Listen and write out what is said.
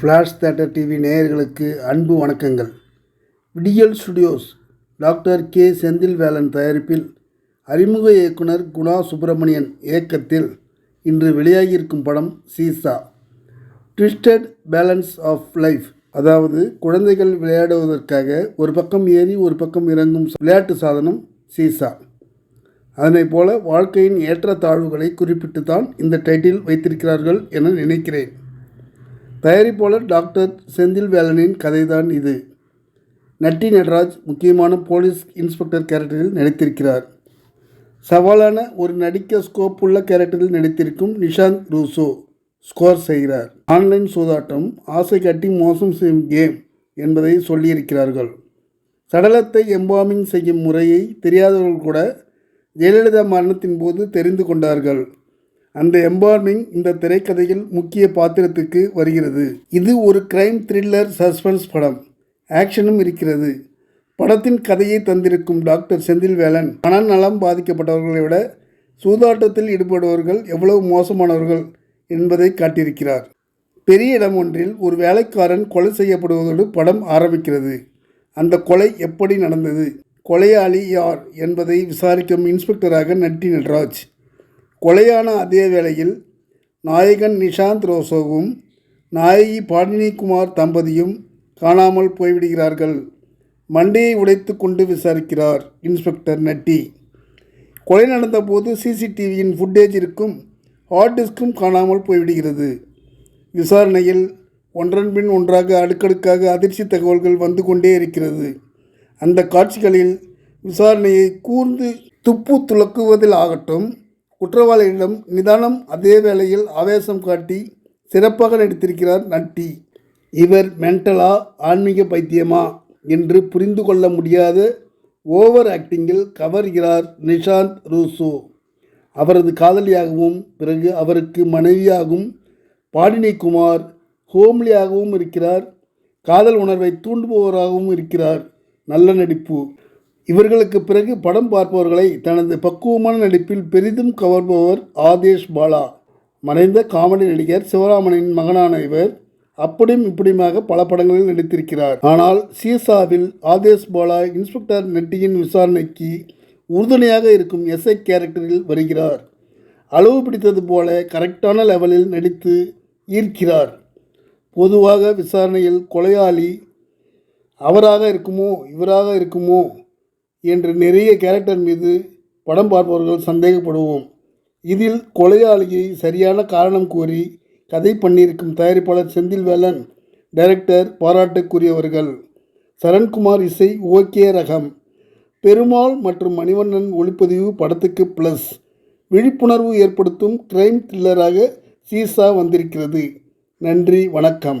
Flash theatre TV நேயர்களுக்கு அன்பு வணக்கங்கள். விடியல் ஸ்டுடியோஸ் டாக்டர் கே. செந்தில்வேலன் தயாரிப்பில் அறிமுக இயக்குனர் குணா சுப்பிரமணியன் இயக்கத்தில் இன்று வெளியாகியிருக்கும் படம் Seesaw. Twisted balance of life அதாவது குழந்தைகள் விளையாடுவதற்காக ஒரு பக்கம் ஏறி ஒரு பக்கம் இறங்கும் விளையாட்டு சாதனம் சீசா. அதனைப் போல வாழ்க்கையின் ஏற்றத்தாழ்வுகளை குறிப்பிட்டு தான் இந்த டைட்டில் வைத்திருக்கிறார்கள் என நினைக்கிறேன். தயாரிப்பாளர் டாக்டர் செந்தில்வேலனின் கதைதான் இது. நட்டி நடராஜ் முக்கியமான போலீஸ் இன்ஸ்பெக்டர் கேரக்டரில் நடித்திருக்கிறார். சவாலான ஒரு நடிக்க ஸ்கோப் உள்ள கேரக்டரில் நடித்திருக்கும் நிஷாந்த் ரூசோ ஸ்கோர் செய்கிறார். ஆன்லைன் சூதாட்டம் ஆசை காட்டி மோசம் செய்யும் கேம் என்பதை சொல்லியிருக்கிறார்கள். சடலத்தை எம்பாமிங் செய்யும் முறையை தெரியாதவர்கள் கூட ஜெயலலிதா மரணத்தின் போது தெரிந்து கொண்டார்கள். அந்த எம்பார்மிங் இந்த திரைக்கதையில் முக்கிய பாத்திரத்துக்கு வருகிறது. இது ஒரு கிரைம் த்ரில்லர் சஸ்பென்ஸ் படம். ஆக்ஷனும் இருக்கிறது. படத்தின் கதையை தந்திருக்கும் டாக்டர் செந்தில்வேலன் மனநலம் பாதிக்கப்பட்டவர்களை விட சூதாட்டத்தில் ஈடுபடுபவர்கள் எவ்வளவு மோசமானவர்கள் என்பதை காட்டியிருக்கிறார். பெரிய இடம் ஒன்றில் ஒரு வேலைக்காரன் கொலை செய்யப்படுவதோடு படம் ஆரம்பிக்கிறது. அந்த கொலை எப்படி நடந்தது? கொலையாளி யார் என்பதை விசாரிக்கும் இன்ஸ்பெக்டராக நட்டி நடராஜ். கொலையான அதே வேளையில் நாயகன் நிஷாந்த் ரோசோவும் நாயகி பாடினி குமார் தம்பதியும் காணாமல் போய்விடுகிறார்கள். மண்டையை உடைத்து கொண்டு விசாரிக்கிறார் இன்ஸ்பெக்டர் நட்டி. கொலை நடந்தபோது சிசிடிவியின் ஃபுட்டேஜ் இருக்கும் ஹார்ட் டிஸ்க்கும் காணாமல் போய்விடுகிறது. விசாரணையில் ஒன்றன் பின் ஒன்றாக அடுக்கடுக்காக அதிர்ச்சி தகவல்கள் வந்து கொண்டே இருக்கிறது. அந்த காட்சிகளில் விசாரணையை கூர்ந்து துப்பு துலக்குவதில் ஆகட்டும் குற்றவாளிகளிடம் நிதானம் அதே வேளையில் ஆவேசம் காட்டி சிறப்பாக நடித்திருக்கிறார் நட்டி. இவர் மென்டலா ஆன்மீக பைத்தியமா என்று புரிந்து கொள்ள முடியாத ஓவர் ஆக்டிங்கில் கவர்கிறார் நிஷாந்த் ரூசோ. அவரது காதலியாகவும் பிறகு அவருக்கு மனைவியாகவும் பாடினி குமார் ஹோம்லியாகவும் இருக்கிறார். காதல் உணர்வை தூண்டுபவராகவும் இருக்கிறார். நல்ல நடிப்பு. இவர்களுக்கு பிறகு படம் பார்ப்பவர்களை தனது பக்குவமான நடிப்பில் பெரிதும் கவர்பவர் ஆதேஷ் பாலா. மறைந்த காமெடி நடிகர் சிவராமனின் மகனான இவர் அப்படியும் இப்படியுமாக பல படங்களில் நடித்திருக்கிறார். ஆனால் சீசாவில் ஆதேஷ் பாலா இன்ஸ்பெக்டர் நெட்டியின் விசாரணைக்கு உறுதுணையாக இருக்கும் எஸ்ஐ கேரக்டரில் வருகிறார். அளவு பிடித்தது போல கரெக்டான லெவலில் நடித்து ஈர்க்கிறார். பொதுவாக விசாரணையில் கொலையாளி அவராக இருக்குமோ இவராக இருக்குமோ என்று நிறைய கேரக்டர் மீது படம் பார்ப்பவர்கள் சந்தேகப்படுவோம். இதில் கொலையாளியை சரியான காரணம் கூறி கதை பண்ணியிருக்கும் தயாரிப்பாளர் செந்தில்வேலன் டைரக்டர் பாராட்டுக்குரியவர்கள். சரண்குமார் இசை ஓகே ரகம். பெருமாள் மற்றும் மணிவண்ணன் ஒளிப்பதிவு படத்துக்கு ப்ளஸ் விழிப்புணர்வு ஏற்படுத்தும் கிரைம் த்ரில்லராக சீசா வந்திருக்கிறது. நன்றி வணக்கம்.